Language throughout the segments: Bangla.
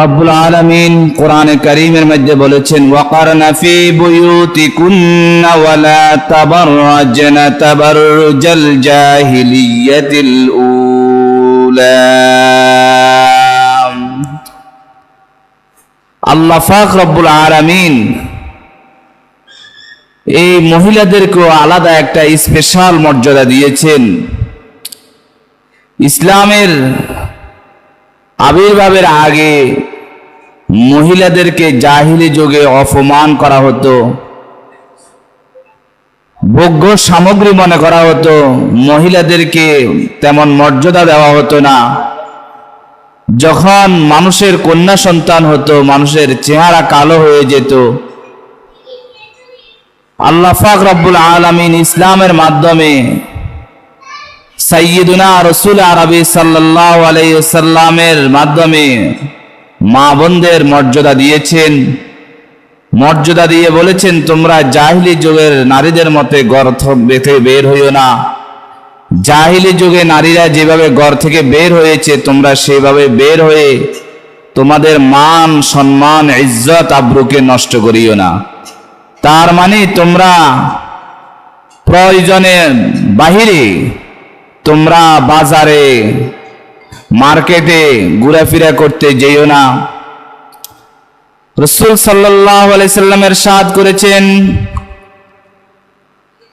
রব্বুল আলামিন কোরআনে কারীমের মধ্যে বলেছেন, ওয়াকারনা ফি বুয়ুতিকুন্না ওয়ালা তাবাররাজনা তাবাররুজাল জাহিলিয়াতিল উলা। আল্লাহ পাক রব্বুল আলামিন এই মহিলাদেরকেও আলাদা একটা স্পেশাল মর্যাদা দিয়েছেন। ইসলামের আবির্ভাবের আগে মহিলাদেরকে জাহিলি যুগে অপমান করা হতো। ভোগ্য সামগ্রী মনে করা হতো, মহিলাদেরকে তেমন মর্যাদা দেওয়া হতো না। যখন মানুষের কন্যা সন্তান হতো, মানুষের চেহারা কালো হয়ে যেত। আল্লাহ পাক রব্বুল আলামিন ইসলামের মাধ্যমে সাইয়্যিদুনা রসুল আরবি সাল্লাল্লাহু আলাইহি সাল্লামের মাধ্যমে মা বোনদের মর্যাদা দিয়েছেন। মর্যাদা দিয়ে বলেছেন, তোমরা জাহিলি যুগের নারীদের মতে গর্থ বেঁধে বের হইও না। জাহিলি যুগে নারীরা যেভাবে ঘর থেকে বের হয়েছে, তোমরা সেভাবে বের হয়ে তোমাদের মান, সম্মান, ইজ্জত, আব্রুকে নষ্ট করিও না। তার মানে তোমরা প্রয়োজনে বাহিরে তোমরা বাজারে মার্কেটে ঘোরাফেরা করতে যেও না রসুল সাল্লাহ সাল্লামের সাদ করেছেন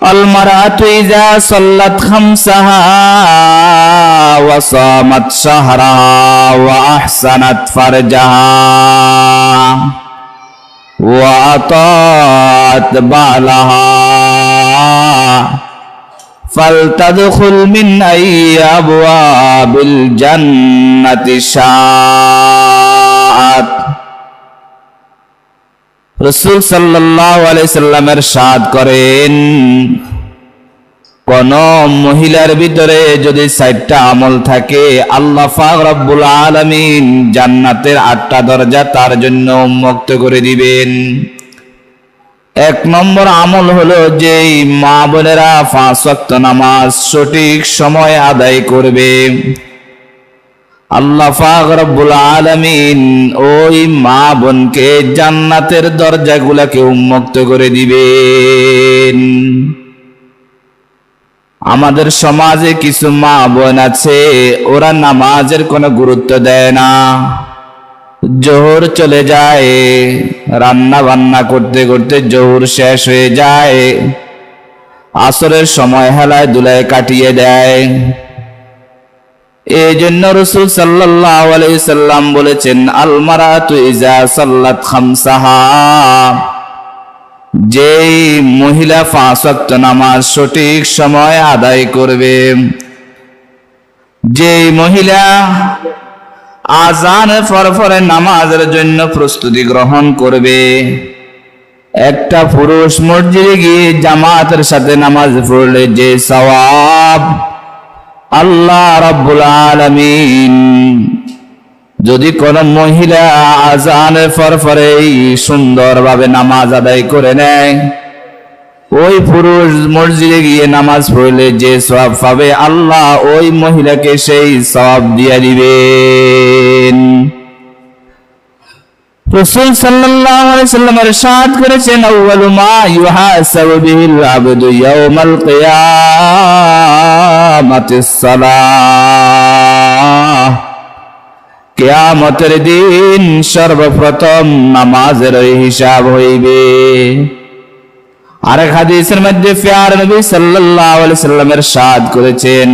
المرأة إذا صلت خمسها وصامت شهرها وأحسنت فرجها وأطاعت بعلها فلتدخل من أي أبواب الجنة شاءت রসুল সাল্লাহ আলাইসাল্লামের সাদ করেন কোন মহিলার ভিতরে যদি চারটা আমল থাকে আল্লাহ পাক রব্বুল আলামিন জান্নাতের আটটা দরজা তার জন্য উন্মুক্ত করে দিবেন এক নম্বর আমল হলো যে মা বোনেরা পাঁচ নামাজ সঠিক সময় আদায় করবে। আল্লাহ পাক আলামিন ওই মা বোনকে জান্নাতের দরজাগুলোকে উন্মুক্ত করে দিবেন। আমাদের সমাজে কিছু মা বোন আছে, ওরা নামাজের কোনো গুরুত্ব দেয় না। জোহর চলে যায়। রান্না বান্না করতে করতে জোহর শেষ হয়ে যায়। আসরের সময় হেলায় দুলায় কাটিয়ে দেয়। এই জন্য রসুল সাল্লাম বলেছেন আলমারা তুইজা সাল্লাত খামসাহা। যেই মহিলা ওয়াক্ত নামাজ সঠিক সময় আদায় করবে, যেই মহিলা আজান ফরফরে নামাজের জন্য প্রস্তুতি গ্রহণ করবে। একটা পুরুষ মসজিদে গিয়ে জামাতের সাথে নামাজ পড়লে যে সওয়াব আল্লাহ রাব্বুল আলামিন। যদি কোন মহিলা আজানের ফরফরেই সুন্দরভাবে নামাজ আদায় করে নেয়, ওই পুরুষ মসজিদে গিয়ে নামাজ পড়লে যে সব পাবে, আল্লাহ ওই মহিলাকে সেই সব দিয়ে দিবেন রসুল সাল্লাল্লাহু সাদ করেছেন, আউয়ালু দিন সর্বপ্রথম নামাজের হিসাব হইবে। আরেক হাদিসের মধ্যে ফিয়ার নবী সাল্লাল্লাহু আলাইহি সাল্লামের সাদ করেছেন,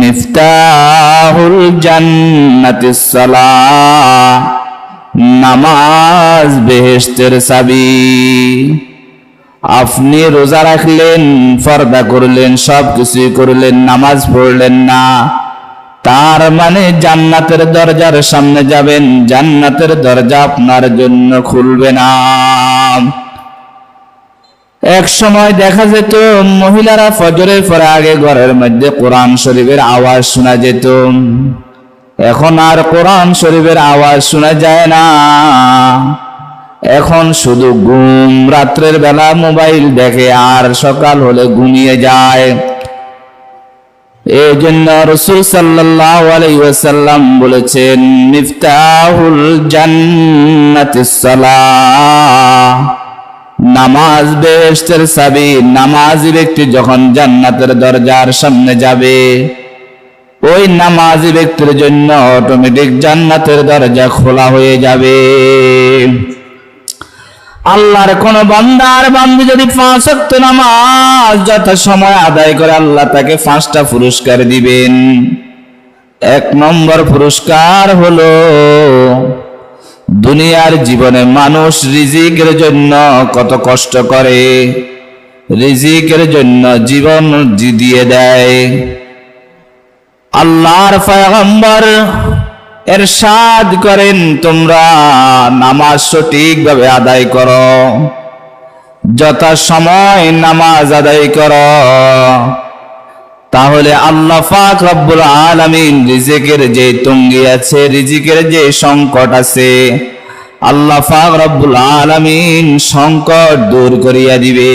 মিফতাহুল জান্নাতিস সালাহ। নামাজ বেহেস্তের চাবি। আপনি রোজা রাখলেন, ফর্দা করলেন সব কিছুই করলেন, নামাজ পড়লেন না। তার মানে জান্নাতের দরজার সামনে যাবেন, জান্নাতের দরজা আপনার জন্য খুলবে না। এক সময় দেখা যেত, মহিলারা ফজরের পরে আগে ঘরের মধ্যে কোরআন শরীফের আওয়াজ শোনা যেত। এখন আর কোরআন শরীফের আওয়াজ শোনা যায় না। এখন শুধু ঘুম, রাত্রের বেলা মোবাইল দেখে আর সকাল হলে ঘুমিয়ে যায়। এই জন্য রসুল সাল্লাহ আলাইসাল্লাম বলেছেন, মিফতাহুল জান্নাতিস নামাজ বেহেশতের সাবি নামাজি ব্যক্তি যখন জান্নাতের দরজার সামনে যাবে ওই নামাজি ব্যক্তির জন্য অটোমেটিক জান্নাতের দরজা খোলা হয়ে যাবে। আল্লাহর কোন বান্দার বান্দি যদি পাঁচ ওয়াক্ত নামাজ যত সময় আদায় করে, আল্লাহ তাকে পাঁচটা পুরস্কার দিবেন। এক নম্বর পুরস্কার হলো দুনিয়ার জীবনে মানুষ রিজিকের জন্য কত কষ্ট করে, রিজিকের জন্য জীবন দিয়ে দেয়। আল্লাহর পয়গম্বর এরশাদ করেন, তোমরা নামাজ সঠিকভাবে আদায় করো। যথা সময় নামাজ আদায় করো। তাহলে আল্লাহ পাক রব্বুল আলামিন রিজিকের যে তঙ্গি আছে, রিজিকের যে সংকট আছে, আল্লাহ পাক রব্বুল আলামিন সংকট দূর করিয়া দিবেন।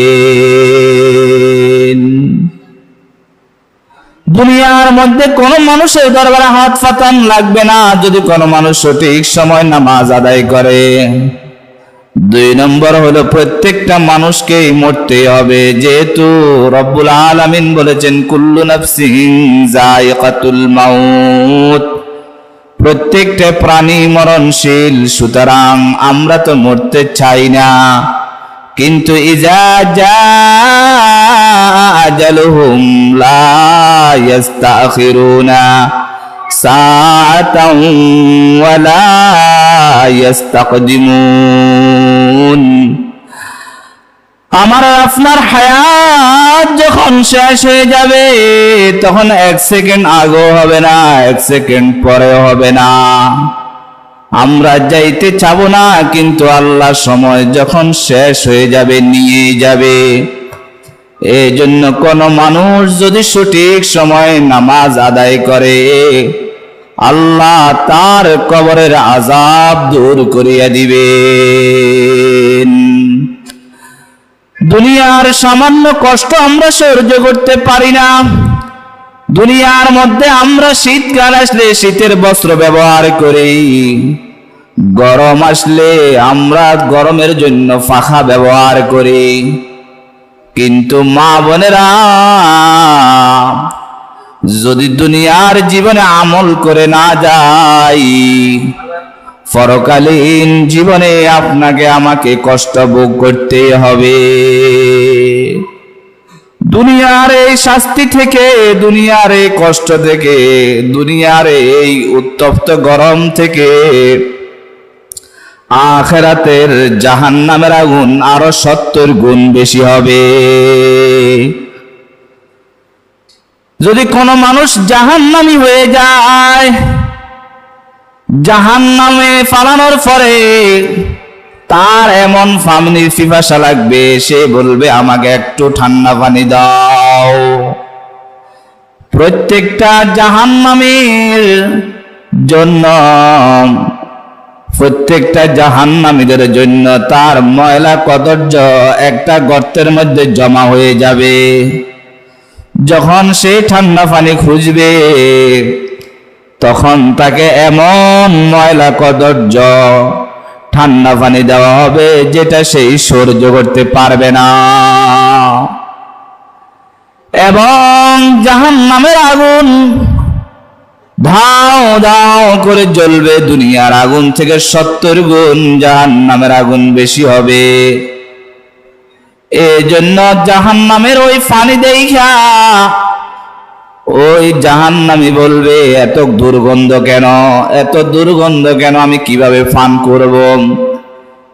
দুনিয়ার মধ্যে কোন মানুষের দরবারে হাত ফাতান লাগবে না, যদি কোন মানুষ সঠিক সময় নামাজ আদায় করে। দুই নম্বর হলো, প্রত্যেকটা মানুষকেই মরতে হবে। যেহেতু রব্বুল আলামিন বলেছেন, কুল্লু নাফসিন জায়কাতুল মাউত। প্রত্যেকটা প্রাণী মরণশীল, সুতরাং আমরা তো মরতে চাই না। কিন্তু ইজা যা আমার আপনার হায়াত যখন শেষ হয়ে যাবে, তখন এক সেকেন্ড আগেও হবে না, এক সেকেন্ড পরেও হবে না। আমরা যাইতে চাব না, কিন্তু আল্লাহ সময় যখন শেষ হয়ে যাবে, নিয়ে যাবে। এই জন্য কোন মানুষ যদি সঠিক সময় নামাজ আদায় করে, আল্লাহ তার কবরের আজাব দূর করিয়া দিবে দুনিয়ার সামান্য কষ্ট আমরা সহ্য করতে পারি না। দুনিয়ার মধ্যে আমরা শীতকাল আসলে শীতের বস্ত্র ব্যবহার করি। গরম আসলে আমরা গরমের জন্য ফাঁকা ব্যবহার করি। কিন্তু মা বোনেরা, যদি দুনিয়ার জীবনে আমল করে না যাই, পরকালীন জীবনে আপনাকে আমাকে কষ্ট ভোগ করতে হবে। দুনিয়ার এই শাস্তি থেকে, দুনিয়ার এই কষ্ট থেকে, দুনিয়ার এই উত্তপ্ত গরম থেকে, আখেরাতের জাহান নামের আগুন আরও সত্তর গুণ বেশি হবে। যদি কোনো মানুষ জাহান্নামি হয়ে যায় জাহান নামে ফালানোর পরে তার এমন ফামনির পিপাসা লাগবে, সে বলবে, আমাকে একটু ঠান্ডা পানি দাও। প্রত্যেকটা জাহান্নামের জন্য, প্রত্যেকটা জাহান্নামীদের জন্য তার ময়লা কদর্য একটা গর্তের মধ্যে জমা হয়ে যাবে। যখন সে ঠান্ডা পানি খুঁজবে, তখন তাকে এমন ময়লা কদর্য ঠান্ডা পানি দেওয়া হবে, যেটা সেই সহ্য করতে পারবে না। এবং জাহান নামের আগুন, ধাও ধাও করে জ্বলবে দুনিয়ার আগুন থেকে সত্তর গুণ জাহান নামের আগুন বেশি হবে। এই জন্য জাহান নামের ওই পানি দেখা ওই জাহান নামি বলবে, এত দুর্গন্ধ কেন? এত দুর্গন্ধ কেন আমি কীভাবে ফান করব?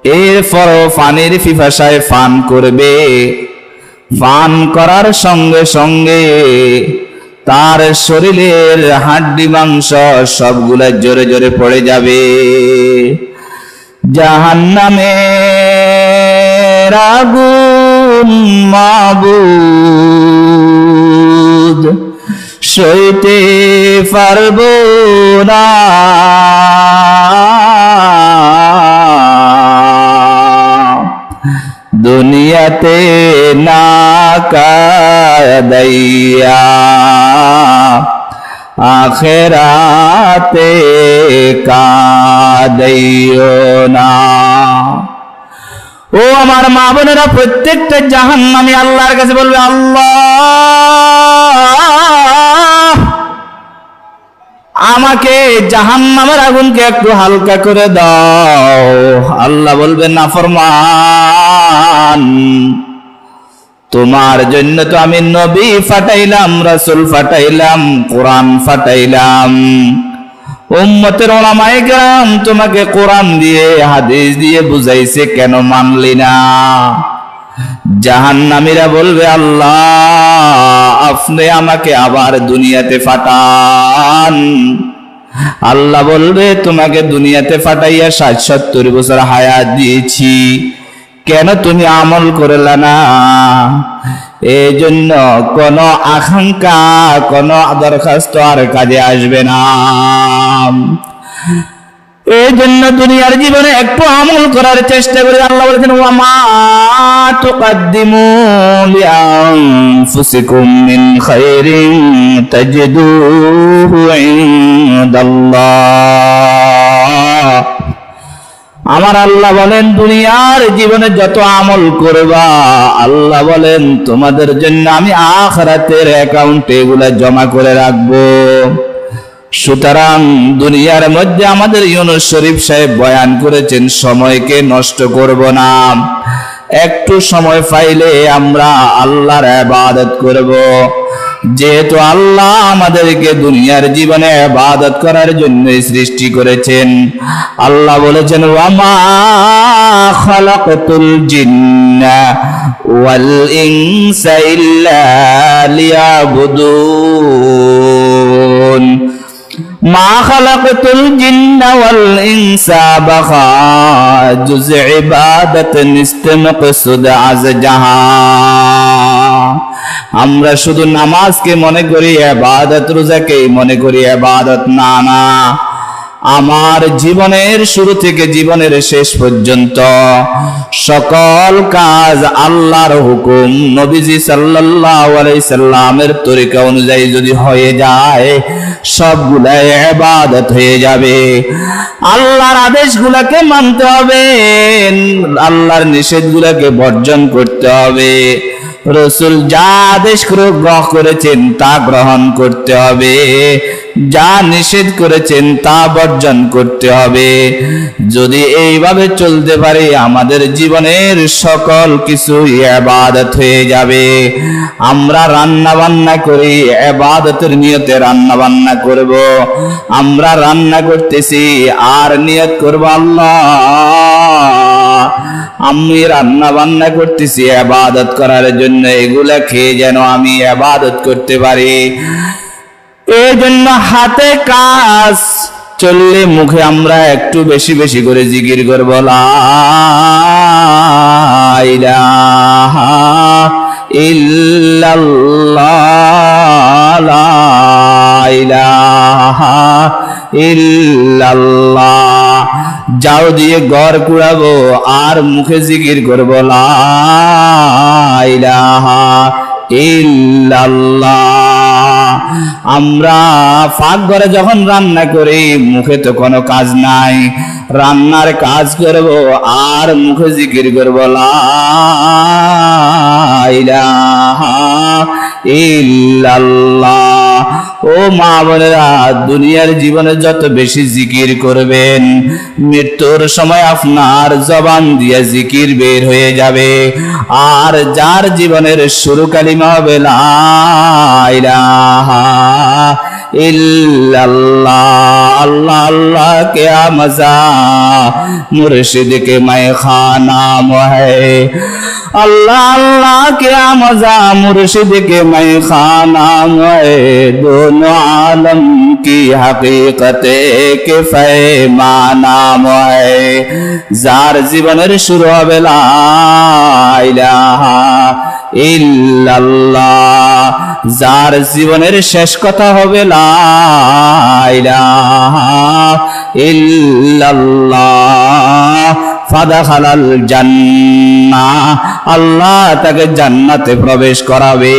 এরপরও পানির পিপাসায় ফান করবে। পান করার সঙ্গে সঙ্গে তার শরীরের হাড্ডি মাংস সবগুলা জোরে জোরে পড়ে যাবে। জাহান্নামে আগুন মাবুদ। সইতে পারব না। দুনিয়াতে না কাদাইয়া, আখেরাতে কাদাইও না। ও আমার মা বোনেরা, প্রত্যেকটা জাহান নামে আল্লাহর কাছে বলবে, আল্লাহ! আমাকে জাহান নামের আগুনকে একটু হালকা করে দাও। আল্লাহ বলবে না, ফরমান। তোমার জন্য তো আমি নবী ফাটাইলাম, রাসুল ফাটাইলাম, কোরআন ফাটাইলাম। উম্মতের ওলামায়ে কেরাম তোমাকে কোরআন দিয়ে, হাদিস দিয়ে বুঝাইছে, কেন মানলি না? জাহান্নামীরা বলবে, আল্লাহ, আপনি আমাকে আবার দুনিয়াতে ফাটান। আল্লাহ বলবে, তোমাকে দুনিয়াতে ফাটাইয়া ষাট সত্তর বছর হায়াত দিয়েছি। কেন তুমি আমল করলা না? এই জন্য কোন আকাঙ্ক্ষা, কোন দরখাস্ত আর কাজে আসবে না। এই জন্য দুনিয়ার জীবনে একটু আমল করার চেষ্টা করি। আল্লাহ বলেছেন, ওয়ামা তুকাদ্দিমু মিন খাইরিন তাজিদুহু ইনদাল্লাহ। আমার আল্লাহ বলেন, দুনিয়ার জীবনে যত আমল করবা, আল্লাহ বলেন, তোমাদের জন্য আমি আখরাতের অ্যাকাউন্টে এগুলা জমা করে রাখব। সুতরাং দুনিয়ার মধ্যে আমাদের ইউনুস শরীফ সাহেব বয়ান করেছেন, সময়কে নষ্ট করব না। একটু সময় পাইলে আমরা আল্লাহর ইবাদত করব। যেহেতু আল্লাহ আমাদেরকে দুনিয়ার জীবনে ইবাদত করার জন্য সৃষ্টি করেছেন, আল্লাহ বলেছেন, ওয়ামা খালাকাতুল জিন্না ওয়াল ইনসা ইল্লা লিয়াবুদুন। মা খালাকতুল জিন্না ওয়াল ইনসা বাখা। জুজ ইবাদাতিন ইস্তামকসুদ আজ জাহা আমরা শুধু নামাজকে মনে করি, ইবাদত রোজাকেই মনে করি, ইবাদত না না আমার জীবনের শুরু থেকে জীবনের শেষ পর্যন্ত সকল কাজ আল্লাহর হুকুম নবীজি আলাইহি সাল্লামের তরিকা অনুযায়ী যদি হয়ে যায়, সবগুলা ইবাদত হয়ে যাবে। আল্লাহর আদেশগুলাকে মানতে হবে, আল্লাহর নিষেধগুলাকে বর্জন করতে হবে। রসুল যা আদেশ করে গ্রহণ করেছেন তা গ্রহণ করতে হবে। যা নিষেধ করেছেন তা বর্জন করতে হবে। যদি এইভাবে চলতে পারে, আমাদের জীবনের সকল কিছু এবাদত হয়ে যাবে। আমরা রান্না বান্না করি এবাদতের নিয়তে রান্না বান্না করব। আমরা রান্না করতেছি, আর নিয়ত করব আল্লাহ। আমি রান্না বান্না করতেছি আবাদত করার জন্য এগুলা খেয়ে যেন আমি আবাদত করতে পারি। এই জন্য হাতে কাজ চললে মুখে আমরা একটু বেশি বেশি করে জিকির করব ইল্লাল্লাহ ইল্লাল্লাহ। যাও দিয়ে ঘর কুড়াবো, আর মুখে জিকির করব, লা ইলাহা আমরা ফাঁক ঘরে যখন রান্না করি, মুখে তো কোনো কাজ নাই। রান্নার কাজ করব, আর মুখে জিকির করব ইল্লাল্লাহ। ও মা বোনেরা, দুনিয়ার জীবনে যত বেশি জিকির করবেন, মৃত্যুর সময় আপনার জবান দিয়ে জিকির বের হয়ে যাবে। আর যার জীবনের শুরু কালিমা হবে আল্লাহ আল্লাহ কে মজা মুর্শিদ কে মায় খানা মহে। मैं खाना है अल्लाह अल्लाह क्या मजा मुर्शिद के मैं खाना है दोनों आलम की हकीकत के फैमाना है যার জীবনের শুরু হবে লা ইলাহা ইল্লাল্লাহ যার জীবনের শেষ কথা হবে লা ইলাহা ইল্লাল্লাহ আল্লাহ তাকে জান্নাতে প্রবেশ করাবে।